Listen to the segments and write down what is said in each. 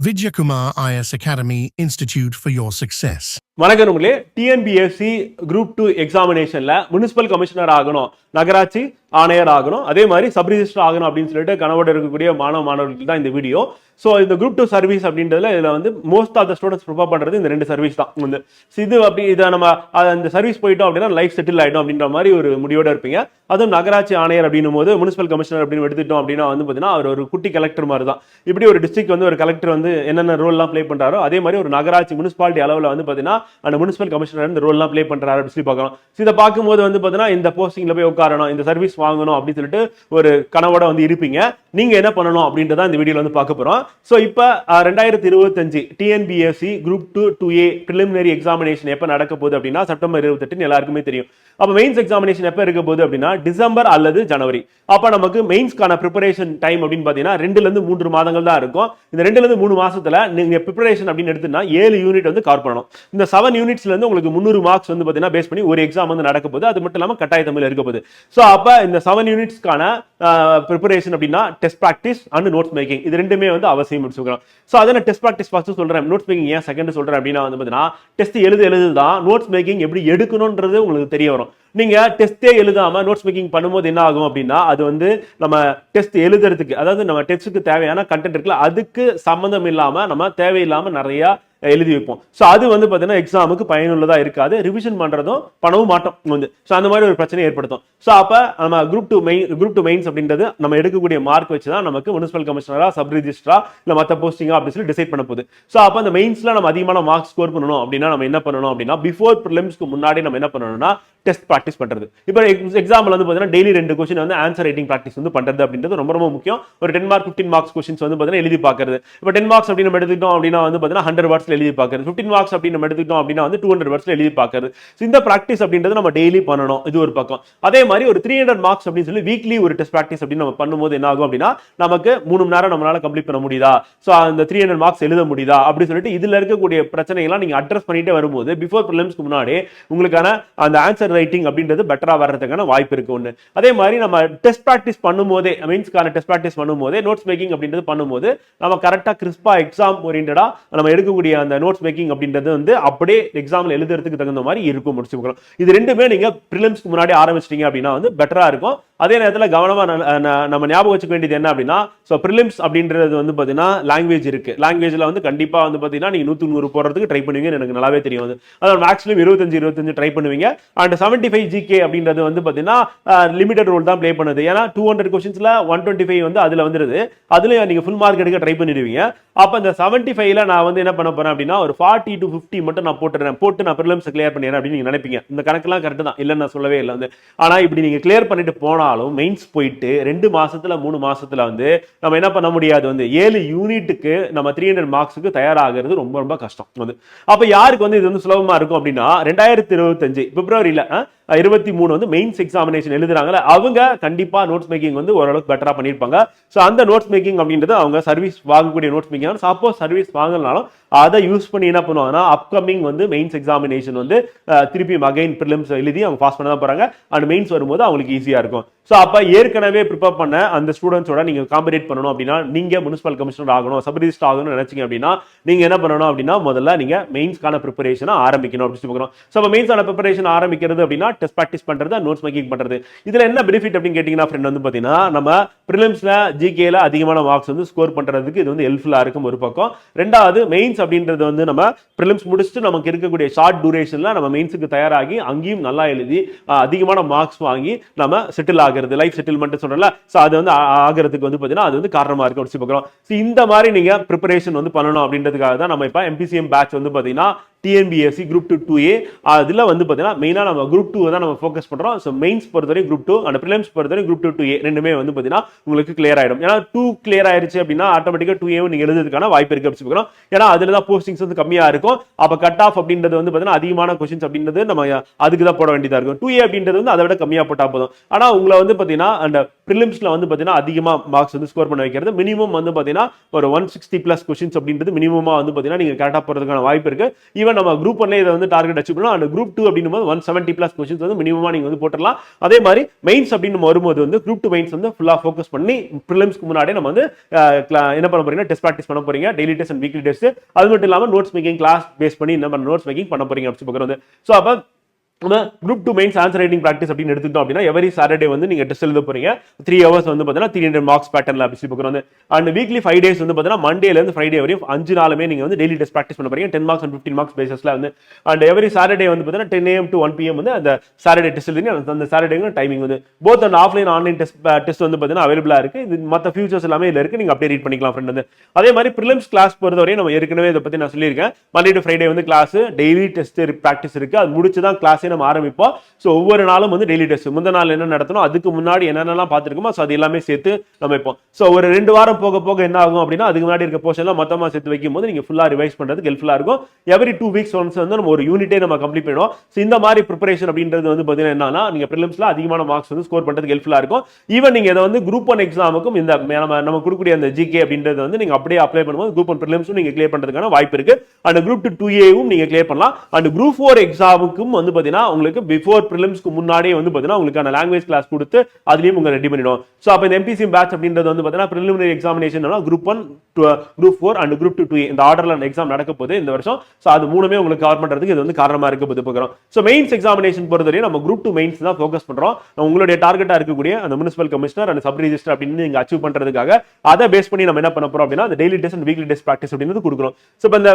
Vidyakumar IS Academy Institute for your success. வணக்கம் உங்களே TNPSC group two எக்ஸாமினேஷன்ல municipal commissioner ஆகணும் நகராட்சி ஆணையர் ஆகணும். அதே மாதிரி சப் ரிஜிஸ்டர் ஆகணும் அப்படின்னு சொல்லிட்டு கனவோட இருக்கக்கூடிய மாணவ மாணவர்களுக்கு தான் இந்த வீடியோ. ஸோ இந்த குரூப் டூ சர்வீஸ் அப்படின்றதுல இதில் வந்து most of the students prepare பண்ணுறது இந்த ரெண்டு சர்வீஸ் தான். வந்து இது அப்படி இதை நம்ம அந்த சர்வீஸ் போயிட்டோம் அப்படின்னா லைஃப் செட்டில் ஆகிடும் அப்படின்ற மாதிரி ஒரு முடிவோட இருப்பீங்க. அதுவும் நகராட்சி ஆணையர் அப்படின்னும் போது முனிசிபல் கமிஷனர் அப்படின்னு எடுத்துட்டோம் அப்படின்னா வந்து பார்த்தீங்கன்னா அவர் ஒரு குட்டி கலெக்டர் மாதிரி தான் இப்படி ஒரு டிஸ்ட்ரிக்ட் வந்து ஒரு கலெக்டர் வந்து என்னென்ன ரோல்லாம் ப்ளே பண்ணுறாரோ அதே மாதிரி ஒரு நகராட்சி முனிசிபாலிட்டி அளவில் வந்து பார்த்தீங்கன்னா அந்த முனிசிபல் கமிஷனர் இந்த ரோல்லாம் ப்ளே பண்ணுறாரு அப்படின்னு சொல்லி பார்க்கலாம். இதை பார்க்கும்போது வந்து பார்த்தீங்கன்னா இந்த போஸ்டிங்ல போய் உட்காரணும் இந்த சர்வீஸ் வாங்கணும் அப்படின்னு சொல்லிட்டு ஒரு கனவோட வந்து இருப்பீங்க. நீங்க என்ன பண்ணணும் அப்படின்றத இந்த வீடியோல வந்து பார்க்க போறோம். ஸோ இப்போ ரெண்டாயிரத்தி இருபத்தஞ்சு TNPSC group two two A preliminary examination எப்போ நடக்க போகுது அப்படின்னா செப்டம்பர் இருபத்தெட்டுன்னு எல்லாருக்குமே தெரியும். அப்போ மெயின்ஸ் எக்ஸாமினேஷன் எப்போ இருக்க போகுது அப்படின்னா டிசம்பர் அல்லது ஜனவரி. அப்போ நமக்கு மெயின்ஸ்க்கான ப்ரிப்பரேஷன் டைம் அப்படின்னு பார்த்தீங்கன்னா ரெண்டுல இருந்து மூன்று மாதங்கள் தான் இருக்கும். இந்த ரெண்டுலேருந்து மூணு மாசத்துல நீங்க ப்ரிப்பரேஷன் அப்படின்னு எடுத்துன்னா ஏழு யூனிட் வந்து கவர் பண்ணணும். இந்த செவன் யூனிட்ஸ்ல இருந்து உங்களுக்கு முந்நூறு மார்க்ஸ் வந்து பார்த்தீங்கன்னா பேஸ் பண்ணி ஒரு எக்ஸாம் வந்து நடக்க போகுது. அது மட்டும் இல்லாமல் கட்டாய தமிழ் இருக்க போகுது. ஸோ அப்போ இந்த செவன் யூனிட்ஸ்க்கான ப்ரிப்பரேஷன் அப்படின்னா test practice and notes making இது ரெண்டுமே வந்து அவசியம் சொல்கிறோம் ஸோ அதை நான் டெஸ்ட் ப்ராக்டிஸ் ஃபஸ்ட்டு சொல்கிறேன் நோட்ஸ் மேக்கிங் ஏன் செகண்ட் சொல்கிறேன் அப்படின்னா வந்து பார்த்தீங்கன்னா டெஸ்ட் எழுது எழுது தான் நோட்ஸ் மேக்கிங் எப்படி எடுக்கணுன்றது உங்களுக்கு தெரிய வரும். நீங்கள் டெஸ்ட்டே எழுதாமல் நோட்ஸ் மேக்கிங் பண்ணும்போது என்ன ஆகும் அப்படின்னா அது வந்து நம்ம டெஸ்ட் எழுதுறதுக்கு அதாவது நம்ம டெஸ்ட்டுக்கு தேவையான கண்டென்ட் இருக்குல்ல அதுக்கு சம்மந்தம் இல்லாமல் நம்ம தேவையில்லாமல் நிறையா எழுதி வைப்போம். ஸோ அது வந்து பார்த்தீங்கன்னா எக்ஸாமுக்கு பயனுள்ளதாக இருக்காது. ரிவிஷன் பண்ணுறதும் பணவும் மாட்டோம் வந்து. ஸோ அந்த மாதிரி ஒரு பிரச்சனை ஏற்படுத்தும். ஸோ அப்போ நம்ம group two main group two mains அப்படின்றது நம்ம எடுக்கக்கூடிய மார்க் வச்சு தான் நமக்கு முனிசிபல் கமிஷனராக சப் ரிஜிஸ்டரா இல்லை மற்ற போஸ்டிங்கா அப்படின்னு சொல்லி டிசைட் பண்ண போகுது. ஸோ அப்போ அந்த மெயின்ஸில் நம்ம அதிகமான மார்க் ஸ்கோர் பண்ணணும் அப்படின்னா நம்ம என்ன பண்ணணும் அப்படின்னா பிஃபோர் ப்ரிலிம்ஸ்க்கு முன்னாடி நம்ம என்ன பண்ணணும்னா டெஸ்ட் ப்ராக்டிஸ் பண்ணுறது இப்போ எக்ஸாம்பிள் வந்து பார்த்தீங்கன்னா டெய்லி ரெண்டு கொஸ்டின் வந்து ஆன்சர் ரைட்டிங் ப்ராக்டிஸ் வந்து பண்ணுறது அப்படின்றது ரொம்ப ரொம்ப முக்கியம். ஒரு ten mark fifteen marks questions வந்து பார்த்தீங்கன்னா எழுதி பார்க்குறது. இப்போ டென் மார்க்ஸ் அப்படின்னு நம்ம எடுத்துக்கிட்டோம் அப்படின்னா வந்து பார்த்தீங்கன்னா ஹண்ட்ரட் வேர்ட்ஸில் எழுதி பார்க்குறது. ஃபிஃப்டின் மார்க்ஸ் அப்படின்னு நம்ம எடுத்துக்கிட்டோம் அப்படின்னா வந்து டூ ஹண்ட்ரட் வேர்ட்ஸில் எழுதி பார்க்குறது. ஸோ இந்த ப்ராக்டிஸ் அப்படின்றது நம்ம டெய்லி பண்ணணும். இது ஒரு பக்கம். அதே மாதிரி ஒரு த்ரீ ஹண்ட்ரட் மார்க்ஸ் அப்படின்னு சொல்லி வீக்லி ஒரு டெஸ்ட் ப்ராக்டிஸ் அப்படின்னு நம்ம பண்ணும்போது என்ன ஆகும் அப்படின்னா நமக்கு மூணு மணி நேரம் நம்மளால கம்ப்ளீட் பண்ண முடியுதா? ஸோ அந்த த்ரீ ஹண்ட்ரட் மார்க்ஸ் எழுத முடியுதா? அப்படின்னு சொல்லிட்டு இதுல இருக்கக்கூடிய பிரச்சனைகள்லாம் நீங்க அட்ரஸ் பண்ணிட்டே வரும்போது பிஃபோர் ப்ரிலிம்ஸ்க்கு முன்னாடி உங்களுக்கான அந்த ஆன்சர் ரைட்டிங் அப்படின்றது பெட்டரா வர்றதுக்கான வாய்ப்பு இருக்கு ஒன்று அதே மாதிரி நம்ம டெஸ்ட் ப்ராக்டிஸ் பண்ணும்போதே மீன்ஸ்க்கான டெஸ்ட் ப்ராக்டிஸ் பண்ணும்போதே நோட்ஸ் மேக்கிங் அப்படின்றது பண்ணும்போது நம்ம கரெக்டாக கிறிஸ்பா எக்ஸாம் ஓரியன்டாக நம்ம எடுக்கக்கூடிய அந்த நோட்ஸ் மேக்கிங் அப்படின்றது வந்து அப்படியே எக்ஸாம்ல எழுதுறதுக்கு தகுந்த மாதிரி இருக்கும் முடிச்சுக்கலாம். இது ரெண்டுமே நீங்க ப்ரிலிம்ஸ்க்கு முன்னாடி ஆரம்பிச்சிட்டீங்க அப்படின்னா வந்து பெட்டரா இருக்கும். அதே நேரத்தில் கவனமாக ந- ந- நம்ம ஞாபகம் வச்சுக்க வேண்டியது என்ன அப்படின்னா ஸோ ப்ரிலிம்ஸ் அப்படின்றது வந்து பார்த்தீங்கன்னா லாங்குவேஜ் இருக்குது லாங்குவேஜில் வந்து கண்டிப்பாக வந்து பார்த்தீங்கன்னா நீங்கள் நூற்றி நூறு போடுறதுக்கு ட்ரை பண்ணுவீங்கன்னு எனக்கு நல்லாவே தெரியும் வந்து அதாவது மேக்ஸிமம் இருபத்தஞ்சு இருபத்தஞ்சு ட்ரை பண்ணுவீங்க. அண்ட் செவன்ட்டி ஃபைவ் ஜிகே அப்படின்றது வந்து பார்த்தீங்கன்னா லிமிடெட் ரோல் தான் ப்ளே பண்ணுது. ஏன்னா டூ ஹண்ட்ரட் கொஸ்டின்ஸில் ஒன் டுவெண்ட்டி ஃபைவ் வந்து அதில் வந்துருது. அதுலேயும் நீங்கள் ஃபுல் மார்க் எடுக்க ட்ரை பண்ணிடுவீங்க. அப்போ இந்த செவன்ட்டி ஃபைவ்ல நான் வந்து என்ன பண்ண போறேன் அப்படின்னா ஒரு ஃபார்ட்டி டு ஃபிஃப்டி மட்டும் நான் போட்டுறேன். போட்டு நான் ப்ரிலிம்ஸ் கிளியர் பண்ணிடுறேன் அப்படின்னு நீங்கள் நினைப்பீங்க. இந்த கணக்கெல்லாம் கரெக்ட் தான். இல்லைன்னு நான் சொல்லவே இல்லை வந்து. ஆனால் இப்படி நீங்கள் கிளியர் பண்ணிட்டு ஆனாலும் மெயின்ஸ் போயிட்டு ரெண்டு மாசத்துல மூணு மாசத்துல வந்து நம்ம என்ன பண்ண முடியாது? வந்து ஏழு யூனிட்டுக்கு நம்ம த்ரீ ஹண்ட்ரட் மார்க்ஸுக்கு தயாராகிறது ரொம்ப ரொம்ப கஷ்டம். வந்து அப்ப யாருக்கு வந்து இது வந்து சுலபமா இருக்கும் அப்படின்னா ரெண்டாயிரத்தி இருபத்தஞ்சு பிப்ரவரியில இருபத்தி மூணு வந்து மெயின்ஸ் எக்ஸாமினேஷன் எழுதுறாங்கல்ல அவங்க கண்டிப்பா நோட்ஸ் மேக்கிங் வந்து ஓரளவுக்கு பெட்டரா பண்ணியிருப்பாங்க. ஸோ அந்த நோட்ஸ் மேக்கிங் அப்படின்றது அவங்க சர்வீஸ் வாங்கக்கூடிய நோட்ஸ் மேக்கிங் சப்போஸ் சர்வீஸ் வாங்கலனாலும் அதை யூஸ் பண்ணி என்ன பண்ணுவாங்கன்னா அப்கமிங் வந்து மெயின்ஸ் எக்ஸாமினேஷன் வந்து திருப்பி அகைன் ப்ரிலிம்ஸ் எழுதி அவங்க பாஸ் பண்ண தான் போறாங்க. அண்ட் மெயின்ஸ் வரும்போது அவங்களுக்கு ஈஸியா இருக்கும். ஸோ அப்போ ஏற்கனவே ப்ரிப்பேர் பண்ண அந்த ஸ்டூடெண்ட்ஸோட நீங்க காம்பரேட் பண்ணணும் அப்படின்னா நீங்கள் முனிசிபல் கமிஷனர் ஆகணும் சப்ரிஜிஸ்ட் ஆகணும்னு நினைச்சீங்க அப்படின்னா நீங்கள் என்ன பண்ணணும் அப்படின்னா முதல்ல நீங்கள் மெயின்ஸ்க்கான ப்ரிப்பரேஷனை ஆரம்பிக்கணும் அப்படின்னு சொல்லி ஸோ அப்போ மெயின்ஸான ப்ரிப்பரேஷன் ஆரம்பிக்கிறது அப்படின்னா டெஸ்ட் ப்ராக்டிஸ் பண்ணுறது நோட்ஸ் மேக்கிங் பண்ணுறது இதில் என்ன பெனிஃபிட் அப்படின்னு கேட்டிங்கன்னா ஃப்ரெண்ட் வந்து பார்த்தீங்கன்னா நம்ம ப்ரிலிம்ஸில் ஜிகேல அதிகமான மார்க்ஸ் வந்து ஸ்கோர் பண்ணுறதுக்கு இது வந்து ஹெல்ப்ஃபுல்லாக இருக்கும் ஒரு பக்கம். ரெண்டாவது மெயின்ஸ் அப்படின்றது வந்து நம்ம ப்ரிலிம்ஸ் முடிச்சுட்டு நமக்கு இருக்கக்கூடிய ஷார்ட் டூரேஷனில் நம்ம மெயின்ஸுக்கு தயாராகி அங்கேயும் நல்லா எழுதி அதிகமான மார்க்ஸ் வாங்கி நம்ம செட்டில் ஆகிறது லைஃப் செட்டில்மெண்ட் சொல்றல ஸோ அது வந்து ஆகிறதுக்கு வந்து பார்த்தீங்கன்னா அது வந்து காரணமா இருக்கு பார்க்குறோம் ஸோ இந்த மாதிரி நீங்க ப்ரிப்பரேஷன் வந்து பண்ணணும் அப்படின்றதுக்காக தான் நம்ம இப்போ எம்பிசிஎம் பேட்ச் வந்து பார்த்தீங்கன்னா TNPSC group two two A அதில் வந்து பார்த்தீங்கன்னா மெயினாக நம்ம குரூப் டூ தான் நம்ம ஃபோக்கஸ் பண்ணுறோம் ஸோ மெயின்ஸ் பொறுத்தவரை குரூப் டூ அண்ட் ப்ரிலிம்ஸ் பொறுத்தவரை குரூப் டூ டூ ஏ ரெண்டுமே வந்து பார்த்தீங்கன்னா உங்களுக்கு கிளியர் ஆகிடும் ஏன்னா டூ கிளியர் ஆயிருச்சு அப்படின்னா ஆட்டோமேட்டிக்காக டூ ஏவும் நீங்கள் எழுதுறதுக்கான வாய்ப்பு இருக்குது அப்படின்னு சொல்லுறோம் ஏன்னா அதில் தான் போஸ்டிங்ஸ் வந்து கம்மியாக இருக்கும். அப்போ கட் ஆஃப் அப்படின்றது வந்து பார்த்தீங்கன்னா அதிகமான கொஸ்டின்ஸ் அப்படின்றது நம்ம அதுக்கு தான் போட வேண்டியதாக இருக்கும். டூ ஏ அப்படின்றது வந்து அதை விட கம்மியாக போட்டால் போதும். ஆனால் உங்களை வந்து பார்த்தீங்கன்னா அந்த ப்ரிலிம்ஸில் வந்து பார்த்தீங்கன்னா அதிகமாக மார்க்ஸ் வந்து ஸ்கோர் பண்ண வைக்கிறது. மினிமம் வந்து பார்த்தீங்கன்னா ஒரு ஒன் சிக்ஸ்டி ப்ளஸ் கொஷின்ஸ் அப்படின்றது மினிமமாக வந்து பார்த்தீங்கன்னா நீங்கள் கரெக்டாக போகிறதுக்கான வாய்ப்பு இருக்கு. ஈவன் நம்ம குரூப் ஒன்ல இதை வந்து டார்கெட் அச்சீவ் பண்ணலாம் அந்த குரூப் டூ அப்படின்னும் போது ஒன் செவன்ட்டி ப்ளஸ் கொஷின்ஸ் வந்து மினிமமாக நீங்கள் வந்து போட்டுடலாம். அதே மாதிரி மெயின்ஸ் அப்படின்னு வரும்போது வந்து குரூப் டூ மெயின்ஸ் வந்து ஃபுல்லா ஃபோக்கஸ் பண்ணி ப்ரிலிம்ஸ்க்கு முன்னாடி நம்ம வந்து என்ன பண்ண போறீங்கன்னா டெஸ்ட் ப்ராக்டிஸ் பண்ண போறீங்க. Daily test and weekly test அது மட்டும் இல்லாம நோட்ஸ் மேக்கிங் கிளாஸ் பேஸ் பண்ணி என்ன பண்ண நோட்ஸ் மேக்கிங் பண்ண போறீங்க. அப்படின்னு சொல்லி வந்து. ஸோ அப்போ ஆனால் group two mains answer writing practice அப்படின்னு எடுத்துக்கிட்டோம் அப்படின்னா எவரி சாட்டர்டே வந்து நீங்கள் டெஸ்ட் எழுத போறீங்க. த்ரீ ஹவர்ஸ் வந்து பார்த்தீங்கன்னா த்ரீ ஹண்ட்ரட் மார்க்ஸ் பேட்டர்ல அப்படி சொல்லி பார்க்குறோம் அண்ட் வீக்லி ஃபைவ் டேஸ் வந்து பார்த்தீங்கன்னா மண்டேலேருந்து ஃப்ரைடே வரையும் அஞ்சு நாளுமே நீங்கள் வந்து டெய்லி டெஸ்ட் ப்ராக்டிஸ் பண்ண போறீங்க. Ten marks and fifteen marks பேசஸில் வந்து அண்ட் எவரி சாட்டர்டே வந்து பார்த்தீங்கன்னா ten AM to one PM வந்து அந்த சாட்டர்டே டெஸ்ட் எழுதி அந்த- சாட்டர்டேங்க டைமிங் வந்து both and offline online test test வந்து பார்த்தீங்கன்னா அவைலபிளாக இருக்கு. இது மற்ற ஃபியூச்சர்ஸ் எல்லாமே இல்லை இருக்கு. நீங்கள் அப்படியே ரீட் பண்ணிக்கலாம் ஃப்ரெண்ட் வந்து. அதே மாதிரி ப்ரிலிம்ஸ் கிளாஸ் பொறுத்தவரையும் நம்ம ஏற்கனவே இதை பற்றி நான் சொல்லியிருக்கேன். மண்டே டு ஃப்ரைடே வந்து கிளாஸ் டெய்லி டெஸ்ட் ப்ராக்டிஸ் இருக்கு. அது முடிச்சு தான் கிளாஸே நம்ம ஆரம்பிப்போம். ஸோ ஒவ்வொரு நாளும் வந்து டெய்லி டெஸ்ட் முந்த நாள் என்ன நடத்தணும்? அதுக்கு முன்னாடி என்னென்னலாம் பார்த்துருக்கோமோ ஸோ அது எல்லாமே சேர்த்து நம்ம வைப்போம் ஸோ ஒரு ரெண்டு வாரம் போக போக என்ன ஆகும் அப்படின்னா அதுக்கு முன்னாடி இருக்க போர்ஷன்லாம் மொத்தமாக சேர்த்து வைக்கும் போது நீங்கள் ஃபுல்லாக ரிவைஸ் பண்ணுறதுக்கு ஹெல்ப்ஃபுல்லாக இருக்கும். எவ்ரி டூ வீக்ஸ் ஒன்ஸ் வந்து நம்ம ஒரு யூனிட்டே நம்ம கம்ப்ளீட் பண்ணுவோம் ஸோ இந்த மாதிரி ப்ரிப்பரேஷன் அப்படின்றது வந்து பார்த்தீங்கன்னா என்னன்னா நீங்கள் ப்ரிலிம்ஸில் அதிகமான மார்க்ஸ் வந்து ஸ்கோர் பண்ணுறதுக்கு ஹெல்ப்ஃபுல்லாக இருக்கும். ஈவன் நீங்கள் இதை வந்து குரூப் ஒன் எக்ஸாமுக்கும் இந்த நம்ம நம்ம கொடுக்கக்கூடிய அந்த ஜிகே அப்படின்றது வந்து நீங்கள் அப்படியே அப்ளை பண்ணும்போது குரூப் ஒன் ப்ரிலிம்ஸும் நீங்கள் கிளியர் பண்ணுறதுக்கான வாய்ப்பு இருக்குது அண்ட் குரூப் டூ டூ ஏவும் நீங்கள் கிளியர் பண்ணலாம். அண்ட் குரூப் ஃபோர் எக்ஸாமுக்கும் வந்து பார்த்தீங்கன்னா உங்களுக்கு பிஃபோர் ப்ரிலிம்ஸ்க்கு முன்னாடியே வந்து பார்த்தீங்கன்னா உங்களுக்கான லாங்குவேஜ் கிளாஸ் கொடுத்து அதுலேயும் உங்களை ரெடி பண்ணிடும் ஸோ அப்போ இந்த எம்பிசி பேட்ச் அப்படின்றது வந்து பார்த்தீங்கன்னா preliminary examination group one group four and group two two இந்த ஆர்டரில் எக்ஸாம் நடக்க போகுது இந்த வருஷம். ஸோ அது மூணுமே உங்களுக்கு கவர் பண்றதுக்கு இது வந்து காரணமா இருக்க போது பார்க்குறோம். ஸோ மெயின்ஸ் எக்ஸாமினேஷன் பொறுத்தவரையும் நம்ம குரூப் டூ மெயின்ஸ் தான் ஃபோக்கஸ் பண்றோம். உங்களுடைய டார்கெட்டா இருக்கக்கூடிய அந்த municipal commissioner and sub register அப்படின்னு நீங்கள் அச்சீவ் பண்றதுக்காக அதை பேஸ் பண்ணி நம்ம என்ன பண்ண போகிறோம் அப்படின்னா அந்த daily test and weekly test practice அப்படின்னு கொடுக்குறோம். ஸோ இப்போ இந்த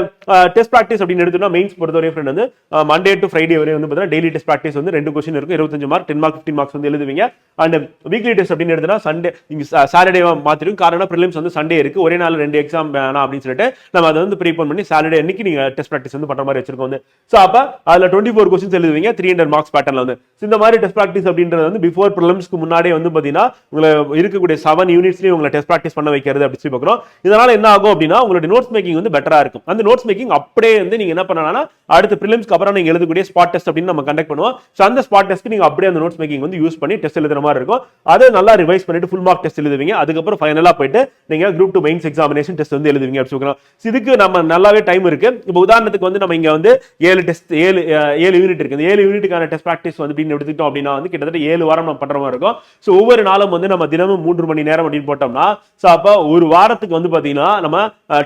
டெஸ்ட் ப்ராக்டிஸ் அப்படின்னு எடுத்தோம்னா மெயின்ஸ் பொறுத்தவரை ஃப்ரெண்ட் வந்து மண்டே டு ஃப்ரைடே வரை வந்து பார்த்தீங்கன்னா டெய்லி டெஸ்ட் ப்ராக்டிஸ் வந்து ரெண்டு கொஸ்டின் இருக்கும். இருபத்தஞ்சு mark ten mark fifteen marks வந்து எழுதுவீங்க. அண்ட் வீக்லி டெஸ்ட் அப்படின்னு எடுத்தா சண்டே இங்கே சாட்டர்டே மாற்றிடும் காரணம் ப்ரிலிம்ஸ் வந்து சண்டே இருக்கு. ஒரே நாள் ரெண்டு எக்ஸாம் வேணாம் அப்படின்னு சொல்லிட்டு நம்ம அதை வந்து ப்ரீபோன் பண்ணி சாட்டர்டே அன்னைக்கு நீங்க டெஸ்ட் ப்ராக்டிஸ் வந்து பண்ணுற மாதிரி வச்சிருக்கோம் வந்து. ஸோ அப்ப அதில் டுவெண்ட்டி ஃபோர் கொஸ்டின்ஸ் எழுதுவீங்க த்ரீ ஹண்ட்ரட் மார்க்ஸ் பேட்டர்ல வந்து. இந்த மாதிரி டெஸ்ட் ப்ராக்டிஸ் அப்படின்றது வந்து பிஃபோர் ப்ரிலிம்ஸ்க்கு முன்னாடியே வந்து பாத்தீங்கன்னா உங்களை இருக்கக்கூடிய செவன் யூனிட்ஸ்லேயும் உங்களை டெஸ்ட் ப்ராக்டிஸ் பண்ண வைக்கிறது அப்படி சொல்லி பார்க்குறோம் இதனால என்ன ஆகும் அப்படின்னா உங்களுடைய நோட்ஸ் மேக்கிங் வந்து பெட்டரா இருக்கும். அந்த நோட்ஸ் மேக்கிங் அப்படியே வந்து நீங்க என்ன பண்ணலாம்னா அடுத்த ப்ரிலிம்ஸ்க்கு அப்புறம் நீங்கள் எழுதக்கூடிய ஸ்பாட் டெஸ்ட் அப்படின்னு நம்ம கண்டக்ட் பண்ணுவோம். ஸோ அந்த ஸ்பாட் டெஸ்ட் நீங்க அப்படியே அந்த நோட்ஸ் மேக்கிங் வந்து யூஸ் பண்ணி டெஸ்ட் எழுதுற மாதிரி இருக்கும். அதை நல்லா ரிவைஸ் பண்ணிட்டு ஃபுல் மார்க் டெஸ்ட் எழுதுவீங்க. அதுக்கப்புறம் ஃபைனலாக போயிட்டு நீங்க group two mains examination test வந்து எழுதுவீங்க அப்படின்னு சொல்லலாம் இதுக்கு நம்ம நல்லாவே டைம் இருக்கு. இப்போ உதாரணத்துக்கு வந்து நம்ம இங்க வந்து ஏழு டெஸ்ட் ஏழு ஏழு யூனிட் இருக்கு. இந்த ஏழு யூனிட்டுக்கான டெஸ்ட் ப்ராக்டிஸ் வந்து அப்படின்னு எடுத்துக்கிட்டோம் அப்படின்னா வந்து கிட்டத்தட்ட ஏழு வாரம் நம்ம பண்ற மாதிரி இருக்கும். ஸோ ஒவ்வொரு நாளும் வந்து நம்ம தினமும் மூன்று மணி நேரம் அப்படின்னு போட்டோம்னா ஸோ அப்போ ஒரு வாரத்துக்கு வந்து பாத்தீங்கன்னா நம்ம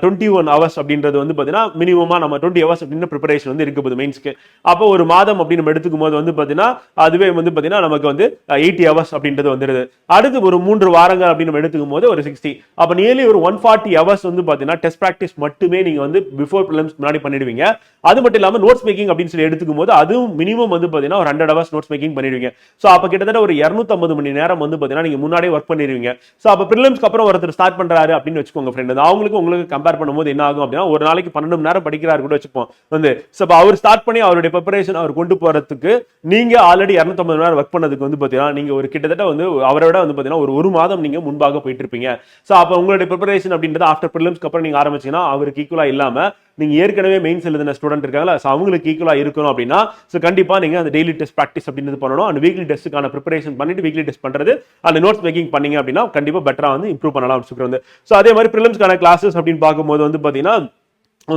டுவெண்ட்டி ஒன் ஹவர்ஸ் அப்படின்றது வந்து பார்த்தீங்கன்னா மினிமமாக நம்ம டுவெண்ட்டி ஹவர்ஸ் அப்படின்னு ப்ரிப்பரேஷன் வந்து இருக்க போகுது மெயின்ஸ்க்கு அப்போ ஒரு மாதம் அப்படின்னு நம்ம எடுத்துக்கும் போது வந்து பாத்தீங்கன்னா அதுவே வந்து பாத்தீங்கன்னா நமக்கு வந்து எயிட்டி ஹவர்ஸ் அப்படின்றது வந்துருது. அடுத்து ஒரு மூன்று வாரங்கள் அப்படின்னு நம்ம எடுத்துக்கும் போது ஒரு சிக்ஸ்டி அப்போ நியர்லி ஒரு ஒன் ஃபார்ட்டி ஹவர்ஸ் வந்து பாத்தீங்கன்னா டெஸ்ட் ப்ராக்டிஸ் மட்டுமே நீங்க வந்து பிஃபோர் ப்ரிலிம்ஸ் முன்னாடி பண்ணிடுவீங்க. அது மட்டும் இல்லாம நோட்ஸ் மேக்கிங் அப்படின்னு சொல்லி எடுத்துக்கும் போது அதுவும் மினிமம் வந்து பார்த்தீங்கன்னா ஒரு ஹண்ட்ரட் ஹவர்ஸ் நோட்ஸ் மேக்கிங் பண்ணிடுவீங்க. ஸோ அப்போ கிட்டத்தட்ட ஒரு 250 மணி நேரம் வந்து பாத்தீங்கன்னா நீங்க முன்னாடியே ஒர்க் பண்ணிடுவீங்க. ஸோ அப்போ ப்ரிலிம்ஸ்க்கு அப்புறம் ஒருத்தர் ஸ்டார்ட் பண்றாரு அப்படின்னு வச்சுக்கோங்க ஃப்ரெண்ட் அவங்களுக்கு உங்களுக்கு கம்பேர் பண்ணும்போது என்ன ஆகும் அப்படின்னா ஒரு நாளைக்கு பன்னெண்டு மணி நேரம் படிக்கிறாரு கூட வச்சுப்போம். வந்து ஸோ அவர் ஸ்டார்ட் பண்ணி அவருடைய ப்ரிப்பரேஷன் அவர் கொண்டு போறதுக்கு நீங்க ஆல்ரெடி 250 மணி நேரம் ஒர்க் பண்ணதுக்கு வந்து பாத்தீங்கன்னா நீங்க ஒரு கிட்டத்தட்ட வந்து அவரை விட வந்து பாத்தீங்கன்னா ஒரு ஒரு மாதம் நீங்க முன்பாக போயிட்டு இருப்பீங்க ஸோ அப்போ உங்களுடைய ப்ரிப்பரேஷன் அப்படின்றது ஆஃப்டர் பிலிம்ஸ்க்கு அப்புறம் நீங்க ஆரம்பிச்சீங்கன்னா அவருக்கு ஈக்குவலா இல்லாம நீங்க ஏற்கனவே மெயின்ஸ் எழுதின ஸ்டூடெண்ட் இருக்காங்களா ஸோ அவங்களுக்கு ஈக்குவலா இருக்கணும் அப்படின்னா ஸோ கண்டிப்பா நீங்க அந்த டெய்லி டெஸ்ட் ப்ராக்டிஸ் அப்படின்றது பண்ணணும். அந்த வீக்லி டெஸ்ட்டுக்கான ப்ரிப்பரேஷன் பண்ணிட்டு வீக்லி டெஸ்ட் பண்றது அந்த நோட்ஸ் மேக்கிங் பண்ணீங்க அப்படின்னா கண்டிப்பா பெட்டரா வந்து இம்ப்ரூவ் பண்ணலாம். அப்படின்னு சொல்லுறது ஸோ அதே மாதிரி பிலிம்ஸ்க்கான கிளாஸஸ் அப்படின்னு பார்க்கும்போது வந்து பாத்தீங்கன்னா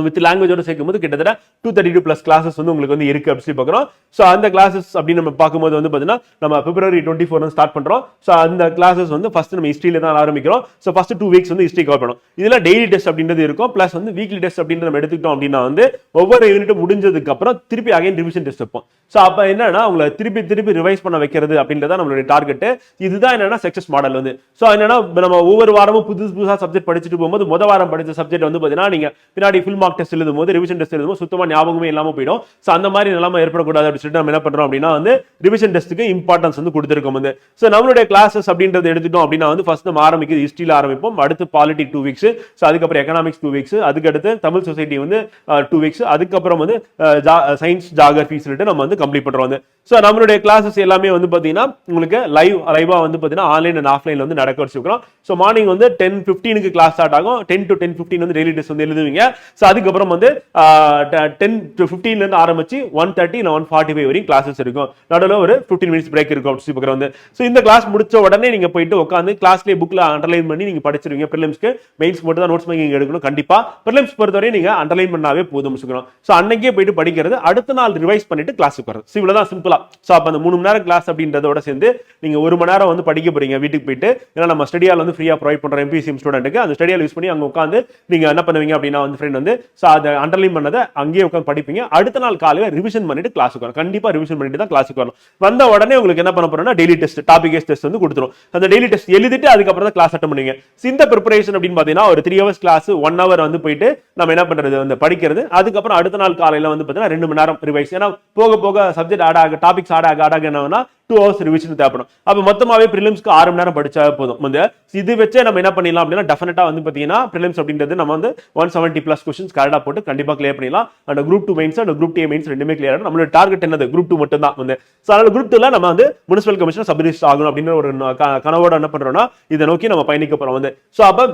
வித் லாங்குவேஜோட சேர்க்கும் போது கிட்டத்தட்ட two thirty two plus classes வந்து உங்களுக்கு வந்து இருக்கு அப்படின்னு சொல்லி பார்க்குறோம். ஸோ அந்த கிளாஸஸ் அப்படின்னு நம்ம பார்க்கும்போது வந்து பார்த்தீங்கன்னா நம்ம பிப்ரவரி டுவெண்ட்டி ஃபோர் வந்து ஸ்டார்ட் பண்ணுறோம் ஸோ அந்த கிளாஸஸ் வந்து ஃபஸ்ட் நம்ம ஹிஸ்ட்ரியில தான் ஆரம்பிக்கிறோம். ஸோ ஃபஸ்ட் டூ வீக்ஸ் வந்து ஹிஸ்ட்ரி கவர் பண்ணும். இதில் டெய்லி டெஸ்ட் அப்படின்றது இருக்கும். ப்ளஸ் வந்து வீக்லி டெஸ்ட் அப்படின்றது நம்ம எடுத்துக்கிட்டோம் அப்படின்னா வந்து ஒவ்வொரு யூனிட்டும் முடிஞ்சதுக்கு அப்புறம் திருப்பி அகைன் ரிவிஷன் டெஸ்ட் வைப்போம். ஸோ அப்போ என்னன்னா உங்களை திருப்பி திருப்பி ரிவைஸ் பண்ண வைக்கிறது அப்படின்றத நம்மளுடைய டார்கெட் இதுதான் என்னன்னா சக்சஸ் மாடல் வந்து. ஸோ என்னன்னா நம்ம ஒவ்வொரு வாரமும் புதுசு புதுசாக சப்ஜெக்ட் படிச்சுட்டு போகும்போது முத வாரம் படித்த சப்ஜெக்ட் வந்து பார்த்தீங்கன்னா நீங்க பின்னாடி ஃபுல் மார்க் டெஸ்ட் எழுதும் போது ரிவிஷன் டெஸ்ட் எழுதும் போது சுத்தமா ஞாபகமே இல்லாமல் போயிடும். ஸோ அந்த மாதிரி நிலைமை ஏற்படக்கூடாது அப்படின்னு சொல்லிட்டு நம்ம என்ன பண்றோம் அப்படின்னா வந்து ரிவிஷன் டெஸ்ட்டுக்கு இம்பார்ட்டன்ஸ் வந்து கொடுத்துருக்கோம் வந்து. ஸோ நம்மளுடைய கிளாஸஸ் அப்படின்றது எடுத்துட்டோம் அப்படின்னா வந்து ஃபர்ஸ்ட் நம்ம ஆரம்பிக்குது ஹிஸ்ட்ரியில் ஆரம்பிப்போம். அடுத்து பாலிட்டி டூ வீக்ஸ் ஸோ அதுக்கப்புறம் எக்கனாமிக்ஸ் டூ வீக்ஸ் அதுக்கடுத்து தமிழ் சொசைட்டி வந்து uh, டூ வீக்ஸ் அதுக்கப்புறம் வந்து uh, சயின்ஸ் ஜாகிரபி uh, சொல்லிட்டு நம்ம வந்து கம்ப்ளீட் பண்றோம் வந்து. ஸோ நம்மளுடைய கிளாஸஸ் எல்லாமே வந்து பார்த்தீங்கன்னா உங்களுக்கு லைவ் லைவா வந்து பார்த்தீங்கன்னா ஆன்லைன் அண்ட் ஆஃப்லைன்ல வந்து நடக்க வச்சுக்கிறோம் ஸோ மார்னிங் வந்து டென் ஃபிஃப்டீனுக்கு கிளாஸ் ஸ்டார்ட் ஆகும். டென் டு டென் ஃபிஃப்டின் வந்து டெய்லி டெஸ்ட் வந்து எழுதுவீங்க. ஸோ அதுக்கப்புறம் வந்து டென் டு இருந்து ஆரம்பிச்சு ஒன் தேர்ட்டி இல்லை ஒன் ஃபார்ட்டி ஃபைவ் வரைக்கும் கிளாஸஸ் இருக்கும். நடுவில் ஒரு ஃபிஃப்டீன் மினிட்ஸ் பிரேக் இருக்கும் அப்படி சொல்லி வந்து. ஸோ இந்த கிளாஸ் முடிச்ச உடனே நீங்கள் போயிட்டு உட்காந்து கிளாஸ்லேயே புக்ல அண்டர்லைன் பண்ணி நீங்கள் படிச்சிருவீங்க. ப்ரிலிம்ஸ்க்கு மெயின்ஸ் மட்டும் தான் நோட்ஸ் மேக்கிங் எடுக்கணும் கண்டிப்பாக ப்ரிலிம்ஸ் பொறுத்தவரை நீங்கள் அண்டர்லைன் பண்ணாவே போதும் சொல்லணும் ஸோ அன்னைக்கே போயிட்டு படிக்கிறது அடுத்த நாள் ரிவைஸ் பண்ணிட்டு கிளாஸுக்கு வரது ஸோ இவ்வளோ தான் சிம்பிளாக ஸோ அப்போ அந்த மூணு மணி நேரம் கிளாஸ் அப்படின்றதோட சேர்ந்து நீங்கள் ஒரு மணி நேரம் வந்து படிக்க போறீங்க வீட்டுக்கு போயிட்டு. ஏன்னா நம்ம ஸ்டடியால் வந்து ஃப்ரீயாக ப்ரொவைட் பண்ற எம்பிசிஎம் ஸ்டூடெண்ட்டுக்கு அந்த ஸ்டடியால் யூஸ் பண்ணி அங்கே உட்காந்து நீங்கள் என்ன பண்ணுவீங்க அப்படின்னா வந்து ஃப்ரெண்ட் வந்து ஸோ அதை அண்டர்லைன் பண்ணதை அங்கேயே உட்காந்து படிப்பீங்க. அடுத்த நாள் காலையில ரிவிஷன் பண்ணிட்டு கிளாஸுக்கு வரணும். கண்டிப்பாக ரிவிஷன் பண்ணிட்டு தான் கிளாஸுக்கு வரணும். வந்த உடனே உங்களுக்கு என்ன பண்ண போறோம்னா டெய்லி டெஸ்ட் டாபிக் டெஸ்ட் வந்து கொடுத்துரும். அந்த டெய்லி டெஸ்ட் எழுதிட்டு அதுக்கப்புறம் தான் கிளாஸ் அட்டன் பண்ணுவீங்க. இந்த ப்ரிப்பரேஷன் அப்படின்னு பார்த்தீங்கன்னா ஒரு three hours class one hour வந்து போயிட்டு நம்ம என்ன பண்றது? வந்து படிக்கிறது. அதுக்கப்புறம் அடுத்த நாள் காலையில வந்து பார்த்தீங்கன்னா ரெண்டு மணி நேரம் ரிவைஸ் ஏன்னா போக போக சப்ஜெக்ட் ஆட் ஆக டாபிக்ஸ் ஆட் ஆக ஆட் ஆக என்னன்னா டூ ஹவர்ஸ் ரிவிஷன் தேவைப்படும். அப்போ மொத்தமாவே ப்ரிலிம்ஸ்க்கு ஆறு மணி நேரம் படிச்சா போதும். வந்து இது வச்சே நம்ம என்ன பண்ணிடலாம் அப்படின்னா டெஃபினட்டாக வந்து பார்த்தீங்கன்னா ப்ரிலிம்ஸ் அப்படின்றது நம்ம வந்து ஒன் செவன்ட்டி ப்ளஸ் கொஸ்டின்ஸ் கரெக்டாக போட்டு கண்டிப்பாக கிளியர் பண்ணிடலாம். அந்த group two mains and group day mains ரெண்டுமே கிளியர் ஆகும் நம்மளோட டார்கெட் என்னது? குரூப் டூ மட்டும் தான் வந்து. ஸோ அதனால குரூப் டூல நம்ம வந்து முனிசிபல் கமிஷன் சப்ரிஜிஸ்டர் ஆகணும் அப்படின்னு ஒரு கனவோட என்ன பண்ணுறோம்னா இதை நோக்கி நம்ம பயணிக்க போறோம் வந்து. ஸோ அப்போ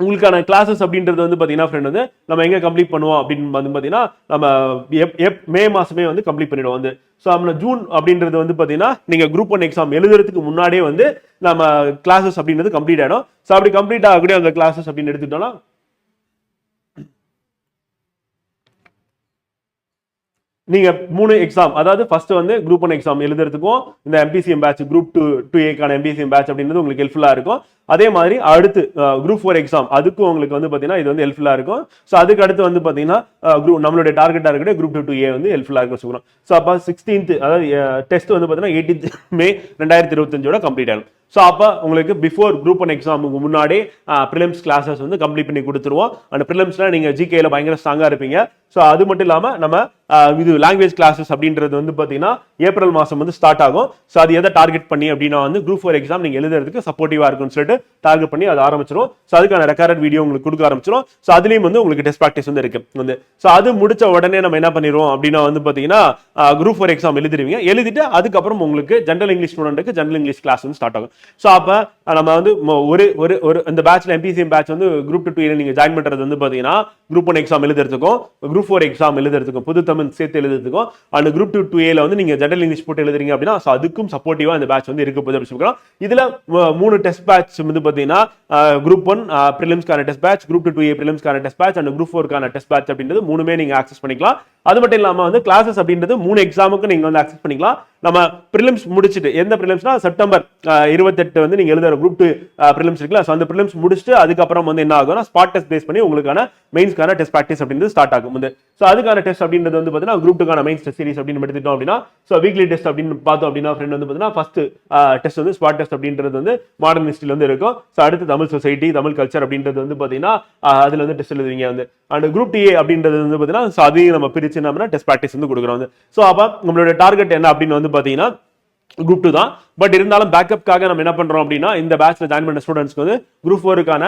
உங்களுக்கான கிளாஸஸ் அப்படின்றது வந்து பார்த்தீங்கன்னா ஃப்ரெண்ட் வந்து நம்ம எங்கே கம்ப்ளீட் பண்ணுவோம் அப்படின்னு வந்து பார்த்தீங்கன்னா நம்ம எப் மே மாசமே வந்து கம்ப்ளீட் பண்ணிடுவோம் வந்து. ஸோ நம்ம ஜூன் அப்படின்றது வந்து பார்த்தீங்கன்னா நீங்கள் குரூப் ஒன் எக்ஸாம் எழுதுறதுக்கு முன்னாடியே வந்து நம்ம கிளாஸஸ் அப்படின்றது கம்ப்ளீட் ஆகிடும் ஸோ அப்படி கம்ப்ளீட் ஆகக்கூடிய அந்த கிளாஸஸ் அப்படின்னு எடுத்துக்கிட்டோம்னா நீங்க மூணு எக்ஸாம் அதாவது ஃபர்ஸ்ட் வந்து குரூப் ஒன் எக்ஸாம் எழுதுறதுக்கும் இந்த MPCM batch group two two ஏக்கான MBCM batch அப்படின்றது உங்களுக்கு ஹெல்ப்ஃபுல்லா இருக்கும். அதே மாதிரி அடுத்து குரூப் ஃபோர் எக்ஸாம் அதுக்கும் உங்களுக்கு வந்து பார்த்தீங்கன்னா இது வந்து ஹெல்ப்ஃபுல்லாக இருக்கும். ஸோ அதுக்கு அடுத்து வந்து பார்த்தீங்கன்னா குரூப் நம்மளுடைய டார்கெட்டாக இருக்கட்டும் குரூப் டூ டூ ஏ வந்து ஹெல்ப்ஃபுல்லாக இருக்கும் சொல்கிறோம் ஸோ அப்போ சிக்ஸ்டீன்த் அதாவது டெஸ்ட் வந்து பார்த்தீங்கன்னா எயிட்டீன்த் மே ரெண்டாயிரத்தி இருபத்தஞ்சோட கம்ப்ளீட் ஆகும் ஸோ அப்போ உங்களுக்கு பிஃபோர் குரூப் ஒன் எக்ஸாமுக்கு முன்னாடி ப்ரிலிம்ஸ் கிளாஸஸ் வந்து கம்ப்ளீட் பண்ணி கொடுத்துருவோம். அந்த ப்ரிலிம்ஸ்லாம் நீங்கள் ஜிகேயில் பயங்கர ஸ்ட்ராங்காக இருப்பீங்க. ஸோ அது மட்டும் இல்லாமல் நம்ம இது லாங்குவேஜ் கிளாஸஸ் அப்படின்றது வந்து பார்த்தீங்கன்னா ஏப்ரல் மாதம் வந்து ஸ்டார்ட் ஆகும். ஸோ அது எதை டார்கெட் பண்ணி அப்படின்னா வந்து குரூப் ஃபோர் எக்ஸாம் நீங்கள் எழுதுறதுக்கு சப்போர்ட்டிவாக இருக்கும்னு சொல்லிட்டு டார்கெட் பண்ணி அது ஆரம்பிச்சிடும் ஸோ அதுக்கான ரெக்கார்ட் வீடியோ உங்களுக்கு கொடுக்க ஆரம்பிச்சிடும் ஸோ அதுலேயும் வந்து உங்களுக்கு டெஸ்ட் ப்ராக்டிஸ் வந்து இருக்கு. வந்து ஸோ அது முடிச்ச உடனே நம்ம என்ன பண்ணிடுவோம் அப்படின்னா வந்து பார்த்தீங்கன்னா குரூப் ஃபோர் எக்ஸாம் எழுதிருவீங்க எழுதிட்டு அதுக்கப்புறம் உங்களுக்கு ஜென்ரல் இங்கிலீஷ் ஸ்டூடெண்ட்டுக்கு ஜென்ரல் இங்கிலீஷ் கிளாஸ் வந்து ஸ்டார்ட் ஆகும். ஸோ அப்போ நம்ம வந்து ஒரு ஒரு ஒரு இந்த பேட்ச்ல எம்பிசிஎம் பேட்ச் வந்து குரூப் டூ டூ நீங்க ஜாயின் பண்றது வந்து பார்த்தீங்கன்னா குரூப் ஒன் எக்ஸாம் எழுதுறதுக்கும் குரூப் ஃபோர் எக்ஸாம் எழுதுறதுக்கும் புது தமிழ் சேர்த்து எழுதுறதுக்கும் அந்த குரூப் டூ டூ ஏல வந்து நீங்கள் ஜென்ரல் இங்கிலீஷ் போட்டு எழுதுறீங்க அப்படின்னா ஸோ அதுக்கும் சப்போர்ட்டிவாக இந்த பேட்ச் வந்து இருக்க போகுது அப்படின்னு சொல்லலாம் இதுல மூணு டெஸ்ட் பேட்ச் வந்து பாத்தீங்கன்னா group one ப்ரிலிம்ஸ்க்கான test batch group two two A ப்ரிலிம்ஸ்க்கான test batch and group ஃபோர்க்கான டெஸ்ட் பேட்ச் அப்படின்றது மூணுமே நீங்க ஆக்சஸ் பண்ணிக்கலாம். அது மட்டும் இல்லாம வந்து கிளாஸஸ் அப்படின்றது மூணு எக்ஸாமுக்கு நீங்க வந்து ஆக்சஸ் பண்ணிக்கலாம். நம்ம ப்ரிலிம்ஸ் முடிச்சுட்டு எந்த ப்ரிலிம்ஸ்னா செப்டம்பர் இருபத்தெட்டு வந்து நீங்கள் எழுதுற குரூப் டூ ப்ரிலிம்ஸ் இருக்குல்ல ஸோ அந்த ப்ரிலிம்ஸ் முடிச்சுட்டு அதுக்கப்புறம் வந்து என்ன ஆகும்னா ஸ்பாட் டெஸ்ட் பேஸ் பண்ணி உங்களுக்கான மெயின்ஸ்க்கான டெஸ்ட் ப்ராக்டிஸ் அப்படின்றது ஸ்டார்ட் ஆகும். வந்து ஸோ அதுக்கான டெஸ்ட் அப்படின்றது வந்து பார்த்தீங்கன்னா குரூப் டூக்கான மெயின்ஸ் டெஸ்ட் சீரிஸ் அப்படின்னு எடுத்துட்டோம் அப்படின்னா ஸோ வீக்லி டெஸ்ட் அப்படின்னு பார்த்தோம் அப்படின்னா ஃப்ரெண்ட் வந்து பார்த்தீங்கன்னா ஃபஸ்ட் டெஸ்ட் வந்து ஸ்பாட் டெஸ்ட் அப்படின்றது வந்து மாடர்ன் ஹிஸ்ட்ரியில் வந்து இருக்கும். ஸோ அடுத்து தமிழ் சொசைட்டி தமிழ் கல்ச்சர் அப்படின்றது வந்து பார்த்தீங்கன்னா அதில் அதுல வந்து டெஸ்ட் எழுதுவீங்க வந்து. அண்ட் குரூப் டிஏ அப்படின்றது வந்து பார்த்தீங்கன்னா ஸோ அதையும் நம்ம பிரிச்சு நம்ம டெஸ்ட் ப்ராக்டிஸ் வந்து கொடுக்குறோம் வந்து. ஸோ அப்போ நம்மளோட டார்கெட் என்ன அப்படின்னு வந்து பார்த்தீங்கன்னா குரூப் டூ தான். பட் இருந்தாலும் பேக்கப்காக நம்ம என்ன பண்றோம் அப்படின்னா இந்த பேட்ச்ல ஜாயின் பண்ண ஸ்டூடெண்ட்ஸ்க்கு வந்து குரூப் ஃபோருக்கான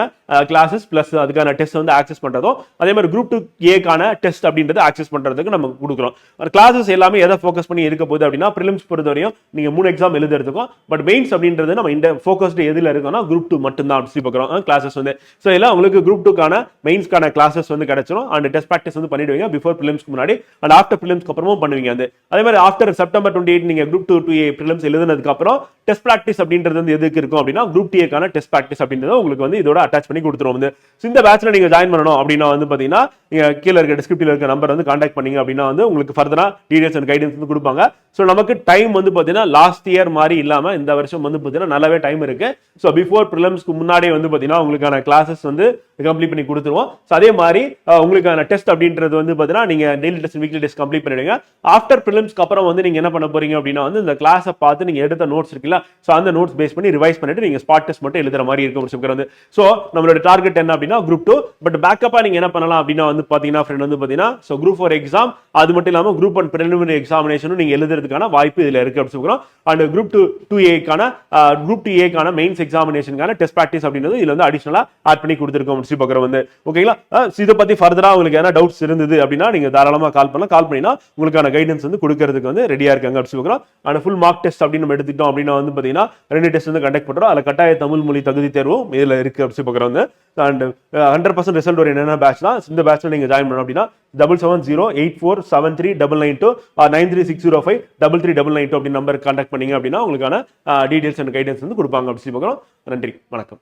கிளாஸஸ் பிளஸ் அதுக்கான டெஸ்ட் வந்து ஆக்சஸ் பண்ணுறதும் அதே மாதிரி குரூப் டூ ஏக்கான டெஸ்ட் அப்படின்றது ஆக்சஸ் பண்ணுறதுக்கு நம்ம கொடுக்குறோம். கிளாஸஸ் எல்லாமே எதை ஃபோக்கஸ் பண்ணி இருக்க போகுது அப்படின்னா ப்ரிலிம்ஸ் பொறுத்தவரையும் நீங்கள் மூணு எக்ஸாம் எழுதுறதுக்கும் பட் மெயின்ஸ் அப்படின்றது நம்ம இந்த ஃபோக்கஸ்டு எதில் இருக்கோம்னா குரூப் டூ மட்டும்தான் அப்படி சொல்லி பார்க்குறோம் uh, கிளாஸஸ் வந்து. ஸோ எல்லாம் உங்களுக்கு குரூப் டூக்கான மெயின்ஸ்க்கான கிளாஸஸ் வந்து கிடைச்சிரும். அண்ட் டெஸ்ட் ப்ராக்டிஸ் வந்து பண்ணிடுவீங்க பிஃபோர் ப்ரிலிம்ஸ்க்கு முன்னாடி. அண்ட் ஆஃப்டர் ப்ரிலிம்ஸ்க்கு அப்புறமும் பண்ணுவீங்க அது. அதே மாதிரி ஆஃப்டர் செப்டம்பர் டுவெண்ட்டி எயிட் நீங்கள் group two two A prelims எழுதுனதுக்கு அப்புறம் டெஸ்ட் ப்ராக்டிஸ் அப்படின்றது வந்து எதுக்கு இருக்கும் அப்படின்னா குரூப் டிஏக்கான டெஸ்ட் ப்ராக்டிஸ் அப்படின்றது உங்களுக்கு வந்து இதோட அட்டாச் பண்ணி கொடுத்துருவோம் வந்து இந்த பேட்ச்ல நீங்க ஜாயின் பண்ணணும் அப்படின்னா வந்து பாத்தீங்கன்னா நீங்க கீழே இருக்க டிஸ்கிரிப்டிவ்ல இருக்க நம்பர் வந்து கான்டாக்ட் பண்ணீங்க அப்படின்னா வந்து உங்களுக்கு ஃபர்தரா டீடைல்ஸ் அண்ட் கைடன்ஸ் வந்து கொடுப்பாங்க. ஸோ நமக்கு டைம் வந்து பாத்தீங்கன்னா லாஸ்ட் இயர் மாதிரி இல்லாம இந்த வருஷம் வந்து பாத்தீங்கன்னா நல்லாவே டைம் இருக்கு. ஸோ பிஃபோர் ப்ரிலம்ஸ்க்கு முன்னாடியே வந்து பாத்தீங்கன்னா உங்களுக்கான கிளாஸஸ் வந்து கம்ப்ளீட் பண்ணி கொடுத்துருவோம். ஸோ அதே மாதிரி உங்களுக்கான டெஸ்ட் அப்படின்றது வந்து பாத்தீங்கன்னா நீங்க daily test weekly test complete பண்ணிடுங்க. ஆஃப்டர் ப்ரிலிம்ஸ்க்கு அப்புறம் வந்து நீங்க என்ன பண்ண போறீங்க அப்படின்னா வந்து இந்த கிளாஸை பார்த்து நீங்க எடுத்த நோட்ஸ் இருக்குல்ல ஸோ அந்த நோட்ஸ் பேஸ் பண்ணி ரிவைஸ் பண்ணிட்டு நீங்க ஸ்பாட் டெஸ்ட் மட்டும் எழுதுற மாதிரி இருக்கும் ஒரு வந்து. ஸோ நம்மளோட டார்கெட் என்ன அப்படின்னா குரூப் டூ பட் பேக்கப்பாக நீங்க என்ன பண்ணலாம் அப்படின்னா வந்து பார்த்தீங்கன்னா ஃப்ரெண்ட் வந்து பாத்தீங்கன்னா ஸோ குரூப் ஃபோர் எக்ஸாம் அது மட்டும் இல்லாம குரூப் ஒன் ப்ரிலிமினரி எக்ஸாமினேஷனும் நீங்க எழுதுறதுக்கான வாய்ப்பு இதுல இருக்குது அப்படின்னு சொல்றோம் அண்ட் குரூப் டூ டூ ஏக்கான குரூப் டூ ஏக்கான மெயின்ஸ் எக்ஸாமினேஷனுக்கான டெஸ்ட் ப்ராக்டிஸ் அப்படின்றது இதில் வந்து அடிஷனலா ஆட் பண்ணி கொடுத்துருக்கோம் ஸ்ரீ பார்க்குறோம் வந்து. ஓகேங்களா இதை பத்தி ஃபர்தரா உங்களுக்கு எதனா டவுட்ஸ் இருந்தது அப்படின்னா நீங்க தாராளமா கால் பண்ணலாம். கால் பண்ணினா உங்களுக்கான கைடன்ஸ் வந்து கொடுக்கறதுக்கு வந்து ரெடியாக இருக்காங்க அப்படின்னு சொல்லி அண்ட் ஃபுல் மார்க் டெஸ்ட் அப்படின்னு நம்ம எடுத்துக்கிட்டோம் அப்படின்னா வந்து பாத்தீங்கன்னா ரெண்டு டெஸ்ட் வந்து கண்டக்ட் பண்றோம். அதில் கட்டாய தமிழ் மொழி தகுதி தேர்வும் இதுல இருக்கு அப்படின்னு பார்க்குறோம் வந்து. அண்ட் ஹண்ட்ரட் பர்சன்ட் ரிசல்ட் ஒரு என்னென்ன பேட்ச் தான் இந்த பேட்ச்ல நீங்க ஜாயின் பண்ணணும் அப்படின்னா double seven zero eight four seven three double nine two nine three six zero five double three double nine two அப்படி நம்பர் கான்டாக்ட் பண்ணீங்க அப்படின்னா உங்களுக்கான டீடைல்ஸ் அண்ட் கைடன்ஸ் வந்து கொடுப்பாங்க அப்படின்னு சொல்லி பார்க்குறோம். நன்றி வணக்கம்.